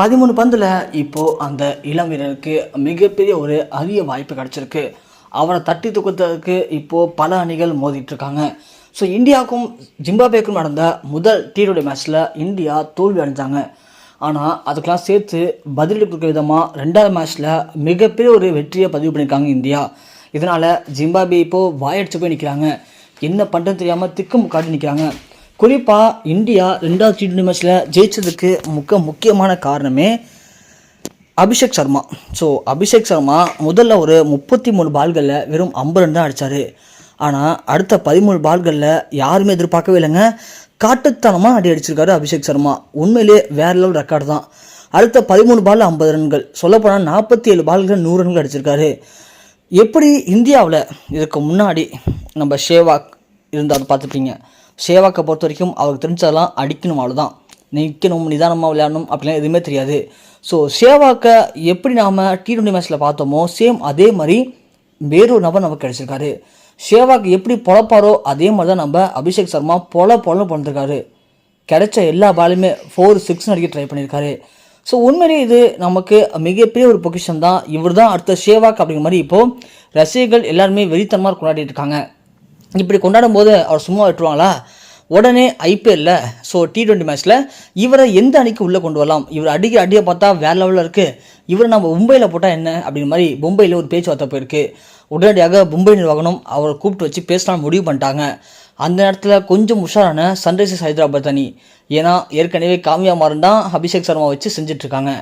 பதிமூணு பந்தில் இப்போது அந்த இளம் வீரருக்கு மிகப்பெரிய ஒரு அரிய வாய்ப்பு கிடச்சிருக்கு. அவரை தட்டி தூக்கத்துக்கு இப்போது பல அணிகள் மோதிட்டுருக்காங்க ஸோ இந்தியாவுக்கும் ஜிம்பாபேக்கும் நடந்த முதல் டி டுவெண்டி மேட்ச்சில் இந்தியா தோல்வி அடைஞ்சாங்க. ஆனால் அதுக்கெல்லாம் சேர்த்து பதிலளிப்பு விதமாக ரெண்டாவது மேட்ச்சில் மிகப்பெரிய ஒரு வெற்றியை பதிவு பண்ணியிருக்காங்க இந்தியா. இதனால் ஜிம்பாபே இப்போது வாயடிச்சு போய் நிற்கிறாங்க என்ன பண்ணுறது தெரியாமல் திக்கும் காட்டி நிற்கிறாங்க குறிப்பாக இந்தியா ரெண்டாவது டி டுவெண்டி மேட்ச்சில் ஜெயிச்சதுக்கு முக்க முக்கியமான காரணமே அபிஷேக் சர்மா. ஸோ அபிஷேக் சர்மா முதல்ல ஒரு முப்பத்தி மூணு பால்களில் வெறும் ஐம்பது ரன் தான் அடித்தார் ஆனால் அடுத்த பதிமூணு பால்களில் யாருமே எதிர்பார்க்கவே இல்லைங்க. காட்டுத்தனமாக அடி அடிச்சிருக்காரு அபிஷேக் சர்மா. உண்மையிலே வேற லெவல் ரெக்கார்டு தான். அடுத்த பதிமூணு பால் ஐம்பது ரன்கள். சொல்லப்போனால் நாற்பத்தி ஏழு பால்கள் நூறு ரன்கள் அடிச்சிருக்காரு. எப்படி இந்தியாவில் இதுக்கு முன்னாடி நம்ம ஷேவாக் இருந்தால் பார்த்துப்பீங்க ஷேவாக்கை பொறுத்த வரைக்கும் அவருக்கு தெரிஞ்சதெல்லாம் அடிக்கணும் அவ்வளோதான் நிற்கணும் நிதானமாக விளையாடணும் அப்படிலாம் எதுவுமே தெரியாது. ஸோ ஷேவாக்கை எப்படி நாம் டி டுவெண்ட்டி மேட்ச்சில் பார்த்தோமோ சேம் அதே மாதிரி வேறொரு நபர் நமக்கு கிடைச்சிருக்காரு. ஷேவாக்கு எப்படி பொழப்பாரோ அதே மாதிரி தான் நம்ம அபிஷேக் சர்மா பொல பொலன்னு பண்ணிருக்காரு. கிடைச்ச எல்லா பாலுமே ஃபோர் சிக்ஸ் அடிக்க ட்ரை பண்ணியிருக்காரு ஸோ உண்மையிலேயே இது நமக்கு மிகப்பெரிய ஒரு பொக்கிஷன் தான் இவர் தான் அடுத்த ஷேவாக் அப்படிங்கிற மாதிரி இப்போது ரசிகர்கள் எல்லாருமே வெறித்தனமாக கொண்டாடிட்டு இருக்காங்க. இப்படி கொண்டாடும் போது அவர் சும்மா விட்டுருவாங்களா? உடனே ஐபிஎல்ல ஸோ டி ட்வெண்ட்டி மேட்ச்சில் இவரை எந்த அணிக்கு உள்ளே கொண்டு வரலாம்? இவர் அடிக்கிற அடியை பார்த்தா வேற லெவலில் இருக்குது இவரை நம்ம மும்பையில் போட்டால் என்ன? அப்படிங்கிற மாதிரி மும்பையில் ஒரு பேச்சுவார்த்தை போயிருக்கு. உடனடியாக மும்பை நிர்வாகம் அவரை கூப்பிட்டு வச்சு பேசலாம்னு முடிவு பண்ணிட்டாங்க. அந்த நேரத்தில் கொஞ்சம் உஷாரான சன்ரைசர்ஸ் ஹைதராபாத் அணி. ஏன்னா ஏற்கனவே காமியா மாறன் தான் அபிஷேக் சர்மா வச்சு செஞ்சிட்ருக்காங்க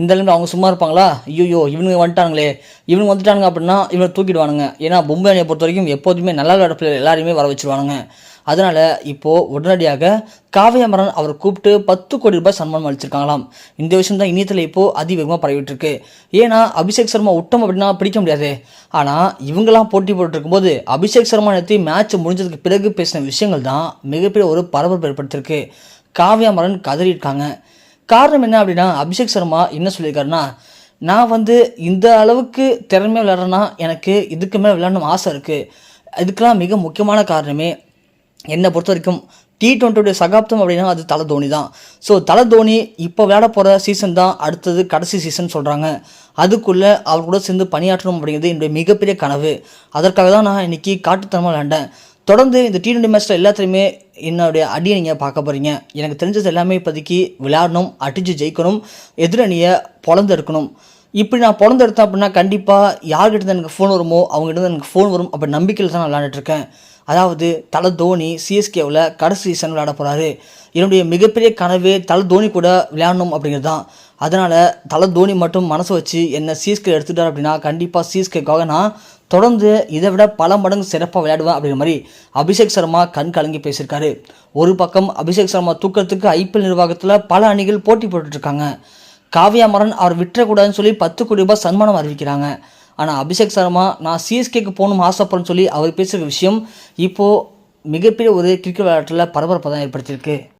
இந்த அளவுக்கு அவங்க சும்மா இருப்பாங்களா? ஐயோ இவனுங்க வந்துட்டாங்களே இவனுங்க வந்துட்டானுங்க அப்படின்னா இவனை தூக்கிடுவானுங்க. ஏன்னா மும்பை அணியை பொறுத்த வரைக்கும் எப்போதுமே நல்ல விளையாட பிள்ளைகள் எல்லாரையுமே வர வச்சிருவானுங்க. அதனால் இப்போது உடனடியாக காவியமரன் அவரை கூப்பிட்டு பத்து கோடி ரூபாய் சன்மானம் அளிச்சிருக்காங்களாம். இந்த விஷயம் தான் இணையத்தில் இப்போது அதிவேகமாக பரவிட்டுருக்கு. ஏன்னா அபிஷேக் சர்மா விட்டோம் அப்படின்னா பிடிக்க முடியாது. ஆனால் இவங்கெல்லாம் போட்டி போட்டுருக்கும்போது அபிஷேக் சர்மா நேற்று மேட்ச் முடிஞ்சதுக்கு பிறகு பேசின விஷயங்கள் தான் மிகப்பெரிய ஒரு பரபரப்பு ஏற்படுத்தியிருக்கு. காவியாமரன் கதறியிருக்காங்க. காரணம் என்ன அப்படின்னா அபிஷேக் சர்மா என்ன சொல்லியிருக்காருன்னா நான் வந்து இந்த அளவுக்கு திறமையாக விளையாடுறேன்னா எனக்கு இதுக்கு மேலே விளையாடணும் ஆசை இருக்குது இதுக்கெல்லாம் மிக முக்கியமான காரணமே என்னை பொறுத்த வரைக்கும் டி டுவெண்ட்டியுடைய சகாப்தம் அப்படின்னா அது தலை தோனி தான். ஸோ தலை தோனி இப்போ விளையாட போகிற சீசன் தான் அடுத்தது கடைசி சீசன் சொல்கிறாங்க அதுக்குள்ளே அவர் கூட சேர்ந்து பணியாற்றணும் அப்படிங்கிறது என்னுடைய மிகப்பெரிய கனவு. அதற்காக தான் நான் இன்றைக்கி காட்டுத்தனமாக விளையாண்டேன். தொடர்ந்து இந்த டி டுவெண்ட்டி மேட்ச்சில் எல்லாத்துலேயுமே என்னுடைய அடியை நீங்கள் பார்க்க போகிறீங்க எனக்கு தெரிஞ்சது எல்லாமே இப்போதைக்கு விளையாடணும் அடித்து ஜெயிக்கணும் எதிரணியை பொழந்தெடுக்கணும். இப்படி நான் பிறந்தெடுத்தேன் அப்படின்னா கண்டிப்பாக யார்கிட்ட எனக்கு ஃபோன் வருமோ அவங்ககிட்ட எனக்கு ஃபோன் வரும். அப்போ நம்பிக்கையில் தான் நான் விளையாண்டுட்ருக்கேன் அதாவது தலை தோனி சிஎஸ்கேவில் கடைசி சீசன் விளையாட போகிறாரு என்னுடைய மிகப்பெரிய கனவே தலை தோனி கூட விளையாடணும் அப்படிங்கிறது தான் அதனால் தலை தோனி மட்டும் மனசு வச்சு என்னை சிஎஸ்கே எடுத்துட்டார் அப்படின்னா கண்டிப்பாக சிஎஸ்கேக்காக நான் தொடர்ந்து இதை விட பல மடங்கு சிறப்பாக விளையாடுவேன் அப்படிங்கிற மாதிரி அபிஷேக் சர்மா கண் கலங்கி பேசியிருக்காரு. ஒரு பக்கம் அபிஷேக் சர்மா தூக்கத்துக்கு ஐபிஎல் நிர்வாகத்தில் பல அணிகள் போட்டி போட்டுட்ருக்காங்க காவியா மரன் அவர் விட்டுறக்கூடாதுன்னு சொல்லி பத்து கோடி ரூபாய் சன்மானம் அறிவிக்கிறாங்க. ஆனால் அபிஷேக் சர்மா நான் சிஎஸ்கேக்கு போகணும் ஆசைப்படுறேன்னு சொல்லி அவர் பேசுகிற விஷயம் இப்போது மிகப்பெரிய ஒரு கிரிக்கெட் விளையாட்டில் பரபரப்பை தான் ஏற்படுத்தியிருக்கு.